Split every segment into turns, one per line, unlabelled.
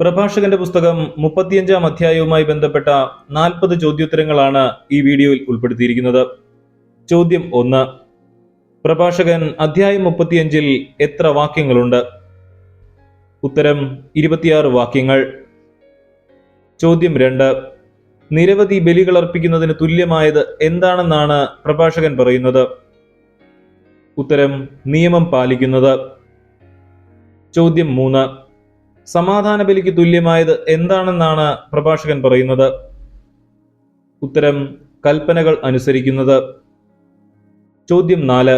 പ്രഭാഷകന്റെ പുസ്തകം മുപ്പത്തിയഞ്ചാം അധ്യായവുമായി ബന്ധപ്പെട്ട നാൽപ്പത് ചോദ്യോത്തരങ്ങളാണ് ഈ വീഡിയോയിൽ ഉൾപ്പെടുത്തിയിരിക്കുന്നത്. ചോദ്യം ഒന്ന്. പ്രഭാഷകൻ അധ്യായം മുപ്പത്തിയഞ്ചിൽ എത്ര വാക്യങ്ങളുണ്ട്? ഉത്തരം ഇരുപത്തിയാറ് വാക്യങ്ങൾ. ചോദ്യം രണ്ട്. നിരവധി ബലികൾ അർപ്പിക്കുന്നതിന് തുല്യമായത് എന്താണെന്നാണ് പ്രഭാഷകൻ പറയുന്നത്? ഉത്തരം നിയമം പാലിക്കുന്നത്. ചോദ്യം മൂന്ന്. സമാധാന ബലിക്ക് തുല്യമായത് എന്താണെന്നാണ് പ്രഭാഷകൻ പറയുന്നത്. ഉത്തരം കൽപ്പനകൾ അനുസരിക്കുന്നത്. ചോദ്യം നാല്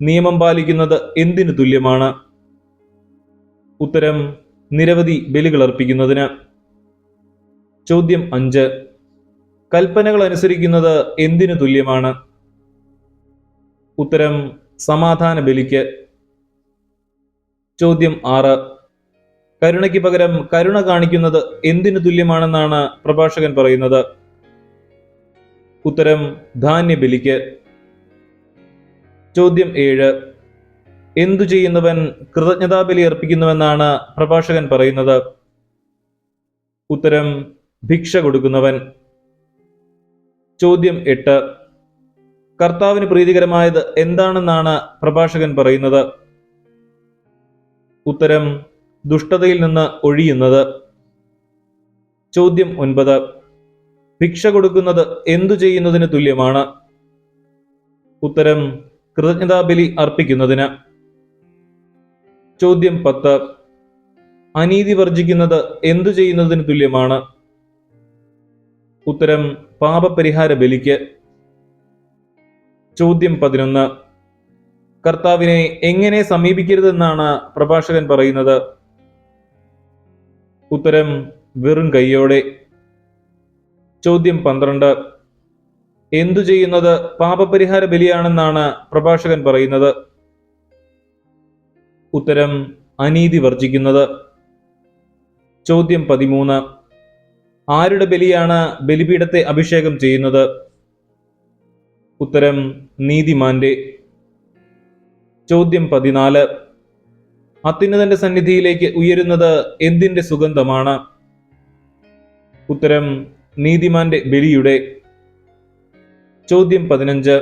നിയമം പാലിക്കുന്നത് എന്തിനു തുല്യമാണ്? ഉത്തരം നിരവധി ബലികൾ അർപ്പിക്കുന്നതിന്. ചോദ്യം അഞ്ച് കൽപ്പനകൾ അനുസരിക്കുന്നത് എന്തിനു തുല്യമാണ്? ഉത്തരം സമാധാന ബലിക്ക് ചോദ്യം ആറ് കരുണയ്ക്ക് പകരം കരുണ കാണിക്കുന്നത് എന്തിനു തുല്യമാണെന്നാണ് പ്രഭാഷകൻ പറയുന്നത്. ഉത്തരം ധാന്യബലിക്ക്. ചോദ്യം ഏഴ്. എന്തു ചെയ്യുന്നവൻ കൃതജ്ഞതാബലി അർപ്പിക്കുന്നുവെന്നാണ് പ്രഭാഷകൻ പറയുന്നത്. ഉത്തരം ഭിക്ഷ കൊടുക്കുന്നവൻ. ചോദ്യം എട്ട്. കർത്താവിന് പ്രീതികരമായത് എന്താണെന്നാണ് പ്രഭാഷകൻ പറയുന്നത്. ഉത്തരം ദുഷ്ടതയിൽ നിന്ന് ഒഴിയുന്നത്. ചോദ്യം ഒൻപത്. ഭിക്ഷ കൊടുക്കുന്നത് എന്തു ചെയ്യുന്നതിന് തുല്യമാണ്? ഉത്തരം കൃതജ്ഞതാബലി അർപ്പിക്കുന്നതിന്. ചോദ്യം പത്ത്. അനീതി വർജിക്കുന്നത് എന്തു ചെയ്യുന്നതിന് തുല്യമാണ്? ഉത്തരം പാപപരിഹാര ബലിക്ക്. ചോദ്യം പതിനൊന്ന്. കർത്താവിനെ എങ്ങനെ സമീപിക്കരുതെന്നാണ് പ്രഭാഷകൻ പറയുന്നത്? ഉത്തരം വെറും കൈയോടെ. ചോദ്യം പന്ത്രണ്ട്. എന്തു ചെയ്യുന്നത് പാപപരിഹാര ബലിയാണെന്നാണ് പ്രഭാഷകൻ പറയുന്നത്. ഉത്തരം അനീതി വർജിക്കുന്നത്. ചോദ്യം പതിമൂന്ന്. ആരുടെ ബലിയാണ് ബലിപീഠത്തെ അഭിഷേകം ചെയ്യുന്നത്? ഉത്തരം നീതിമാന്റെ. ചോദ്യം പതിനാല്. അത്യുന്നതന്റെ സന്നിധിയിലേക്ക് ഉയരുന്നത് എന്തിന്റെ സുഗന്ധമാണ്? ഉത്തരം നീതിമാന്റെ ബലിയുടെ. ചോദ്യം പതിനഞ്ച്.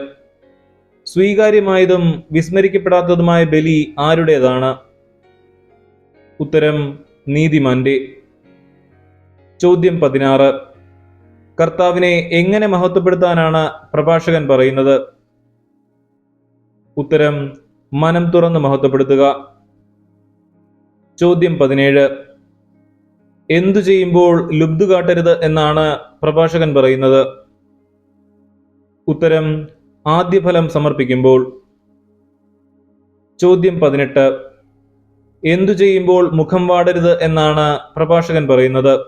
സ്വീകാര്യമായതും വിസ്മരിക്കപ്പെടാത്തതുമായ ബലി ആരുടേതാണ്? ഉത്തരം നീതിമാന്റെ. ചോദ്യം പതിനാറ്. കർത്താവിനെ എങ്ങനെ മഹത്വപ്പെടുത്താനാണ് പ്രഭാഷകൻ പറയുന്നത്? ഉത്തരം മനം തുറന്ന് മഹത്വപ്പെടുത്തുക. ചോദ്യം പതിനേഴ്. എന്തു ചെയ്യുമ്പോൾ ലുബ്ധു കാട്ടരുത് എന്നാണ് പ്രഭാഷകൻ പറയുന്നത്? ഉത്തരം ആദ്യഫലം സമർപ്പിക്കുമ്പോൾ. ചോദ്യം പതിനെട്ട്. എന്തു ചെയ്യുമ്പോൾ മുഖം വാടരുത് എന്നാണ് പ്രഭാഷകൻ പറയുന്നത്?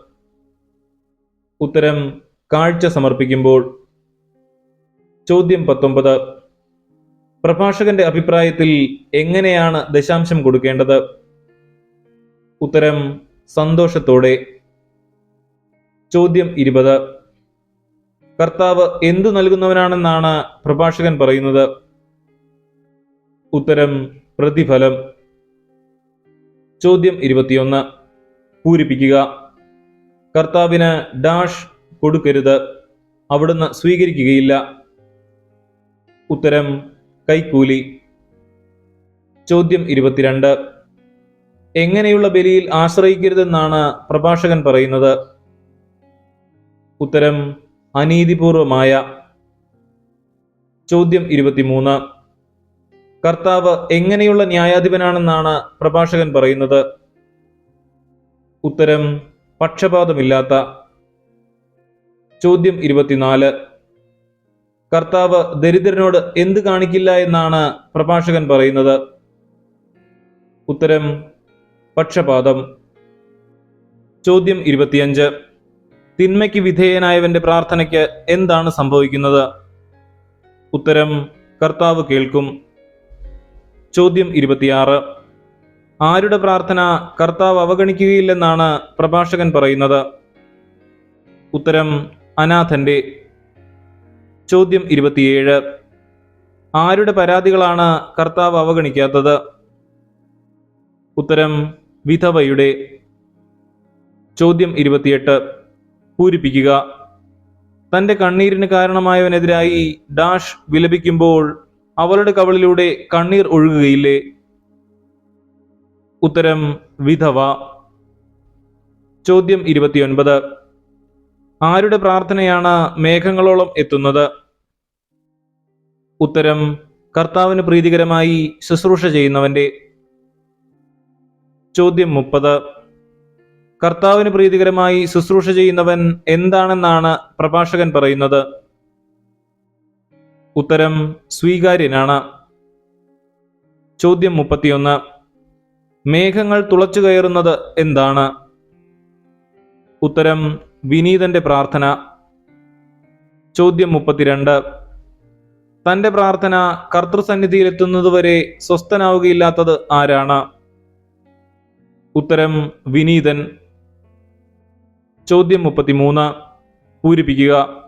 ഉത്തരം കാഴ്ച സമർപ്പിക്കുമ്പോൾ. ചോദ്യം പത്തൊമ്പത്. പ്രഭാഷകന്റെ അഭിപ്രായത്തിൽ എങ്ങനെയാണ് ദശാംശം കൊടുക്കേണ്ടത്? ഉത്തരം സന്തോഷത്തോടെ. ചോദ്യം ഇരുപത്. കർത്താവ് എന്തു നൽകുന്നവനാണെന്നാണ് പ്രഭാഷകൻ പറയുന്നത്? ഉത്തരം പ്രതിഫലം. ചോദ്യം ഇരുപത്തിയൊന്ന്. പൂരിപ്പിക്കുക. കർത്താവിന് ഡാഷ് കൊടുക്കരുത്. അവിടുന്ന് സ്വീകരിക്കുകയില്ല. ഉത്തരം കൈക്കൂലി. ചോദ്യം ഇരുപത്തിരണ്ട്. എങ്ങനെയുള്ള ബലിയിൽ ആശ്രയിക്കരുതെന്നാണ് പ്രഭാഷകൻ പറയുന്നത്. ഉത്തരം അനീതിപൂർവമായ. ചോദ്യം ഇരുപത്തിമൂന്ന്. കർത്താവ് എങ്ങനെയുള്ള ന്യായാധിപനാണെന്നാണ് പ്രഭാഷകൻ പറയുന്നത്. ഉത്തരം പക്ഷപാതമില്ലാത്ത. ചോദ്യം ഇരുപത്തിനാല്. കർത്താവ് ദരിദ്രനോട് എന്ത് കാണിക്കില്ല എന്നാണ് പ്രഭാഷകൻ പറയുന്നത്. ഉത്തരം പക്ഷപാതം. ചോദ്യം ഇരുപത്തിയഞ്ച്. തിന്മയ്ക്ക് വിധേയനായവന്റെ പ്രാർത്ഥനയ്ക്ക് എന്താണ് സംഭവിക്കുന്നത്? ഉത്തരം കർത്താവ് കേൾക്കും. ചോദ്യം ഇരുപത്തിയാറ്. ആരുടെ പ്രാർത്ഥന കർത്താവ് അവഗണിക്കുകയില്ലെന്നാണ് പ്രഭാഷകൻ പറയുന്നത്? ഉത്തരം അനാഥന്റെ. ചോദ്യം ഇരുപത്തിയേഴ്. ആരുടെ പരാതികളാണ് കർത്താവ് അവഗണിക്കാത്തത്? ഉത്തരം വിധവയുടെ ചോദ്യം ഇരുപത്തിയെട്ട് പൂരിപ്പിക്കുക. തന്റെ കണ്ണീരിന് കാരണമായവനെതിരായി ഡാഷ് വിലപിക്കുമ്പോൾ അവളുടെ കവളിലൂടെ കണ്ണീർ ഒഴുകുകയില്ലേ? ഉത്തരം വിധവ. ചോദ്യം ഇരുപത്തിയൊൻപത്. ആരുടെ പ്രാർത്ഥനയാണ് മേഘങ്ങളോളം എത്തുന്നത്? ഉത്തരം കർത്താവിന് പ്രീതികരമായി ശുശ്രൂഷ ചെയ്യുന്നവന്റെ ചോദ്യം മുപ്പത്. കർത്താവിന് പ്രീതികരമായി ശുശ്രൂഷ ചെയ്യുന്നവൻ എന്താണെന്നാണ് പ്രഭാഷകൻ പറയുന്നത്? ഉത്തരം സ്വീകാര്യനാണ്. ചോദ്യം മുപ്പത്തിയൊന്ന്. മേഘങ്ങൾ തുളച്ചു കയറുന്നത് എന്താണ്? ഉത്തരം വിനീതന്റെ പ്രാർത്ഥന. ചോദ്യം മുപ്പത്തിരണ്ട്. തന്റെ പ്രാർത്ഥന കർത്തൃസന്നിധിയിലെത്തുന്നതുവരെ സ്വസ്ഥനാവുകയില്ലാത്തത് ആരാണ്? ഉത്തരം വിനീതൻ. ചോദ്യം മുപ്പത്തിമൂന്ന്. പൂരിപ്പിക്കുക.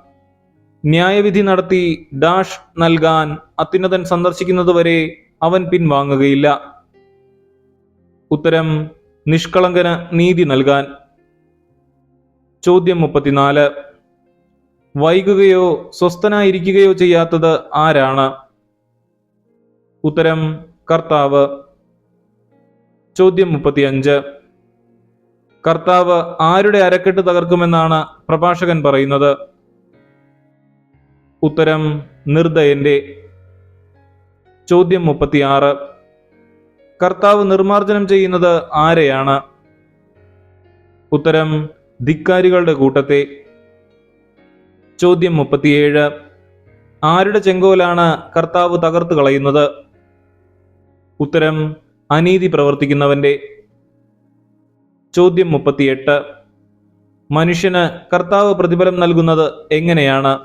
ന്യായവിധി നടത്തി ഡാഷ് നൽകാൻ അത്യുന്നതൻ സന്ദർശിക്കുന്നതുവരെ അവൻ പിൻവാങ്ങുകയില്ല. ഉത്തരം നിഷ്കളങ്കന നീതി നൽകാൻ. ചോദ്യം മുപ്പത്തിനാല്. വൈകുകയോ സ്വസ്ഥനായിരിക്കുകയോ ചെയ്യാത്തത് ആരാണ്? ഉത്തരം കർത്താവ്. ചോദ്യം മുപ്പത്തിയഞ്ച്. കർത്താവ് ആരുടെ അരക്കെട്ട് തകർക്കുമെന്നാണ് പ്രഭാഷകൻ പറയുന്നത്. ഉത്തരം നിർദയന്റെ ചോദ്യം മുപ്പത്തിയാറ്. കർത്താവ് നിർമാർജനം ചെയ്യുന്നത് ആരെയാണ്? ഉത്തരം ധിക്കാരികളുടെ കൂട്ടത്തെ. ചോദ്യം മുപ്പത്തിയേഴ്. ആരുടെ ചെങ്കോലാണ് കർത്താവ് തകർത്ത് കളയുന്നത്? ഉത്തരം അനീതി പ്രവർത്തിക്കുന്നവന്റെ ചോദ്യം മുപ്പത്തിയെട്ട്. മനുഷ്യന് കർത്താവ് പ്രതിഫലം നൽകുന്നത് എങ്ങനെയാണ്?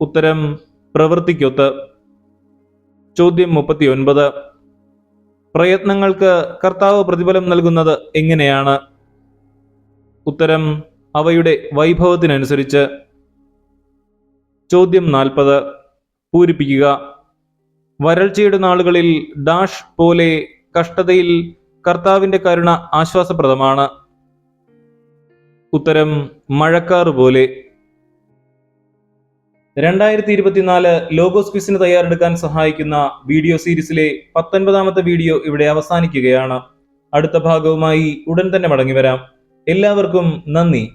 ഉത്തരം പ്രവൃത്തിക്കൊത്ത് ചോദ്യം മുപ്പത്തിയൊൻപത്. പ്രയത്നങ്ങൾക്ക് കർത്താവ് പ്രതിഫലം നൽകുന്നത് എങ്ങനെയാണ്? ഉത്തരം അവയുടെ വൈഭവത്തിനനുസരിച്ച്. ചോദ്യം നാൽപ്പത്. പൂരിപ്പിക്കുക. വരൾച്ചയുടെ നാളുകളിൽ ഡാഷ് പോലെ കഷ്ടതയിൽ കർത്താവിന്റെ കരുണ ആശ്വാസപ്രദമാണ്. ഉത്തരം മഴക്കാറ് പോലെ. രണ്ടായിരത്തി ഇരുപത്തിനാല് ലോഗോസ് ക്വിസിന് തയ്യാറെടുക്കാൻ സഹായിക്കുന്ന വീഡിയോ സീരീസിലെ പത്തൊൻപതാമത്തെ വീഡിയോ ഇവിടെ അവസാനിക്കുകയാണ്. അടുത്ത ഭാഗവുമായി ഉടൻ തന്നെ മടങ്ങി വരാം. എല്ലാവർക്കും നന്ദി.